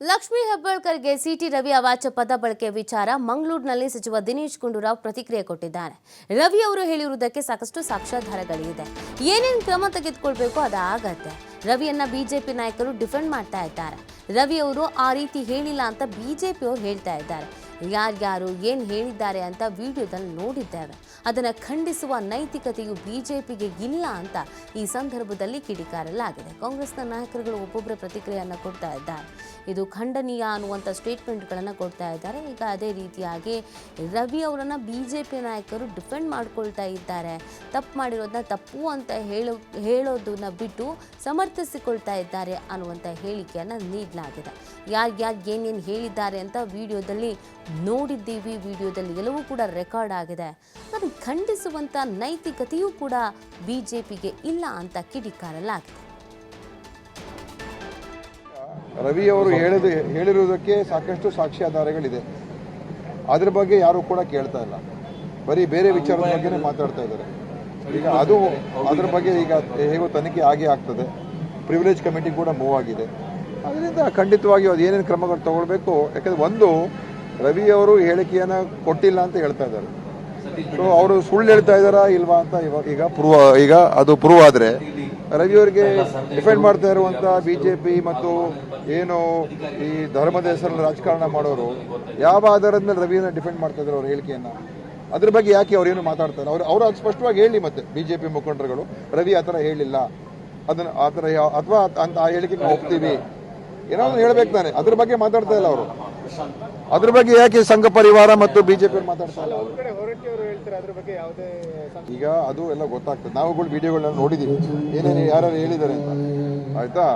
Lakshmi ಹೆಬ್ಬಾಳ್ಕರ್ಗೆ C T Ravi ಅವಾಚ್ಯ ಪದ ಬಳಕೆ ವಿಚಾರ ಮಂಗಳೂರಿನಲ್ಲಿ ಸಚಿವ ದಿನೇಶ್ ಗುಂಡೂರಾವ್ ಪ್ರತಿಕ್ರಿಯೆ ಕೊಟ್ಟಿದ್ದಾರೆ. ರವಿ ಅವರು ಹೇಳಿರುವುದಕ್ಕೆ ಸಾಕಷ್ಟು ಸಾಕ್ಷ್ಯಾಧಾರಗಳಿದೆ. ಏನೇನು ಕ್ರಮ ತೆಗೆದುಕೊಳ್ಬೇಕು ಅದಾಗತ್ತೆ ರವಿಯನ್ನ ಬಿಜೆಪಿ ನಾಯಕರು ಡಿಫೆಂಡ್ ಮಾಡ್ತಾ ಇದ್ದಾರೆ. ರವಿ ಅವರು ಆ ರೀತಿ ಹೇಳಿಲ್ಲ ಅಂತ ಬಿಜೆಪಿಯವರು ಹೇಳ್ತಾ ಇದ್ದಾರೆ. ಯಾರ್ಯಾರು ಏನು ಹೇಳಿದ್ದಾರೆ ಅಂತ ವಿಡಿಯೋದಲ್ಲಿ ನೋಡಿದ್ದೇವೆ. ಅದನ್ನು ಖಂಡಿಸುವ ನೈತಿಕತೆಯು ಬಿಜೆಪಿಗೆ ಇಲ್ಲ ಅಂತ ಈ ಸಂದರ್ಭದಲ್ಲಿ ಕಿಡಿಕಾರಲಾಗಿದೆ. ಕಾಂಗ್ರೆಸ್ನ ನಾಯಕರುಗಳು ಒಬ್ಬೊಬ್ಬರ ಪ್ರತಿಕ್ರಿಯೆಯನ್ನು ಕೊಡ್ತಾ ಇದ್ದಾರೆ. ಇದು ಖಂಡನೀಯ ಅನ್ನುವಂಥ ಸ್ಟೇಟ್ಮೆಂಟ್ಗಳನ್ನು ಕೊಡ್ತಾ ಇದ್ದಾರೆ. ಈಗ ಅದೇ ರೀತಿಯಾಗಿ ರವಿ ಅವರನ್ನು ಬಿ ಜೆ ಪಿ ನಾಯಕರು ಡಿಫೆಂಡ್ ಮಾಡ್ಕೊಳ್ತಾ ಇದ್ದಾರೆ. ತಪ್ಪು ಮಾಡಿರೋದನ್ನ ತಪ್ಪು ಅಂತ ಹೇಳೋ, ಹೇಳೋದನ್ನ ಬಿಟ್ಟು ಸಮರ್ಥಿಸಿಕೊಳ್ತಾ ಇದ್ದಾರೆ ಅನ್ನುವಂಥ ಹೇಳಿಕೆಯನ್ನು ನೀಡಲಾಗಿದೆ. ಯಾರ್ಯಾರು ಯಾರು ಏನೇನು ಹೇಳಿದ್ದಾರೆ ಅಂತ ವಿಡಿಯೋದಲ್ಲಿ ನೋಡಿದ್ದೀವಿ. ವಿಡಿಯೋದಲ್ಲಿ ಎಲ್ಲವೂ ಕೂಡ ರೆಕಾರ್ಡ್ ಆಗಿದೆ. ಅದು ಖಂಡಿಸುವಂಥ ನೈತಿಕತೆಯೂ ಕೂಡ ಬಿ ಜೆ ಪಿಗೆ ಇಲ್ಲ ಅಂತ ಕಿಡಿಕಾರಲಾಗಿದೆ. ರವಿ ಅವರು ಹೇಳಿದ ಹೇಳಿರುವುದಕ್ಕೆ ಸಾಕಷ್ಟು ಸಾಕ್ಷ್ಯಾಧಾರಗಳಿದೆ. ಅದ್ರ ಬಗ್ಗೆ ಯಾರು ಕೂಡ ಕೇಳ್ತಾ ಇಲ್ಲ. ಬರೀ ಬೇರೆ ವಿಚಾರದ ಬಗ್ಗೆನೇ ಮಾತಾಡ್ತಾ ಇದ್ದಾರೆ. ಈಗ ಅದು ಅದ್ರ ಬಗ್ಗೆ ಈಗ ಹೇಗೋ ತನಿಖೆ ಆಗೇ ಆಗ್ತದೆ. ಪ್ರಿವಿಲೇಜ್ ಕಮಿಟಿ ಕೂಡ ಮೂವ್ ಆಗಿದೆ. ಅದರಿಂದ ಖಂಡಿತವಾಗಿ ಅದು ಏನೇನು ಕ್ರಮಗಳು ತಗೊಳ್ಬೇಕು? ಯಾಕಂದ್ರೆ ಒಂದು ರವಿ ಅವರು ಹೇಳಿಕೆಯನ್ನು ಕೊಟ್ಟಿಲ್ಲ ಅಂತ ಹೇಳ್ತಾ ಇದ್ದಾರೆ. ಸೊ ಅವರು ಸುಳ್ಳು ಹೇಳ್ತಾ ಇದ್ದಾರಾ ಇಲ್ವಾ ಅಂತ ಇವಾಗ ಈಗ ಪ್ರೂವ್ ಈಗ ಅದು ಪ್ರೂವ್ ಆದರೆ ರವಿ ಅವರಿಗೆ ಡಿಫೆಂಡ್ ಮಾಡ್ತಾ ಇರುವಂತ ಬಿಜೆಪಿ ಮತ್ತು ಏನು ಈ ಧರ್ಮದ ಹೆಸರಲ್ಲಿ ರಾಜಕಾರಣ ಮಾಡೋರು ಯಾವ ಆಧಾರದ ಮೇಲೆ ರವಿಯನ್ನು ಡಿಫೆಂಡ್ ಮಾಡ್ತಾ ಇದ್ದಾರೆ ಅವ್ರ ಹೇಳಿಕೆಯನ್ನು? ಅದ್ರ ಬಗ್ಗೆ ಯಾಕೆ ಅವ್ರು ಏನು ಮಾತಾಡ್ತಾರೆ? ಅವ್ರು ಅವರು ಅದು ಸ್ಪಷ್ಟವಾಗಿ ಹೇಳಿ ಮತ್ತೆ ಬಿಜೆಪಿ ಮುಖಂಡರುಗಳು, ರವಿ ಆ ಥರ ಹೇಳಿಲ್ಲ. ಅದನ್ನ ಆ ಥರ ಅಥವಾ ಅಂತ ಆ ಹೇಳಿಕೆ ನಾವು ಒಪ್ತೀವಿ. ಏನೋ ಹೇಳ್ಬೇಕು ತಾನೆ. ಅದ್ರ ಬಗ್ಗೆ ಮಾತಾಡ್ತಾ ಇಲ್ಲ ಅವರು. ಅದ್ರ ಬಗ್ಗೆ ಯಾಕೆ ಸಂಘ ಪರಿವಾರ ಮತ್ತು ಬಿಜೆಪಿ? ಈಗ ಅದು ಎಲ್ಲ ಗೊತ್ತಾಗ್ತದೆ. ನಾವುಗಳು ವಿಡಿಯೋಗಳನ್ನ ನೋಡಿದೀವಿ. ಏನೇನು ಯಾರು ಹೇಳಿದ್ದಾರೆ ಅಂತ. ಆಯ್ತಾ?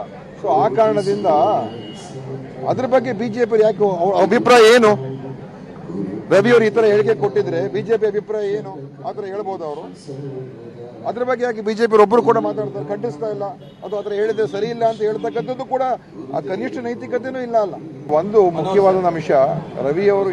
ಸೊ ಆ ಕಾರಣದಿಂದ ಅದ್ರ ಬಗ್ಗೆ ಬಿಜೆಪಿ ಯಾಕೆ ಅಭಿಪ್ರಾಯ ಏನು? ರವಿ ಅವರು ಈ ತರ ಹೇಳಿಕೆ ಕೊಟ್ಟಿದ್ರೆ ಬಿಜೆಪಿ ಅಭಿಪ್ರಾಯ ಏನು? ಆ ತರ ಹೇಳ್ಬೋದು ಅವರು. ಅದ್ರ ಬಗ್ಗೆ ಯಾಕೆ ಬಿಜೆಪಿ ಒಬ್ಬರು ಕೂಡ ಮಾತಾಡ್ತಾರೆ, ಖಂಡಿಸ್ತಾ ಇಲ್ಲ. ಅದು ಅದ್ರ ಹೇಳಿದ್ರೆ ಸರಿ ಇಲ್ಲ ಅಂತ ಹೇಳ್ತಕ್ಕಂಥದ್ದು ಕೂಡ ಆ ಕನಿಷ್ಠ ನೈತಿಕತೆನೂ ಇಲ್ಲ ಅಲ್ಲ. ಒಂದು ಮುಖ್ಯವಾದ ಅಂಶ ರವಿ ಅವರು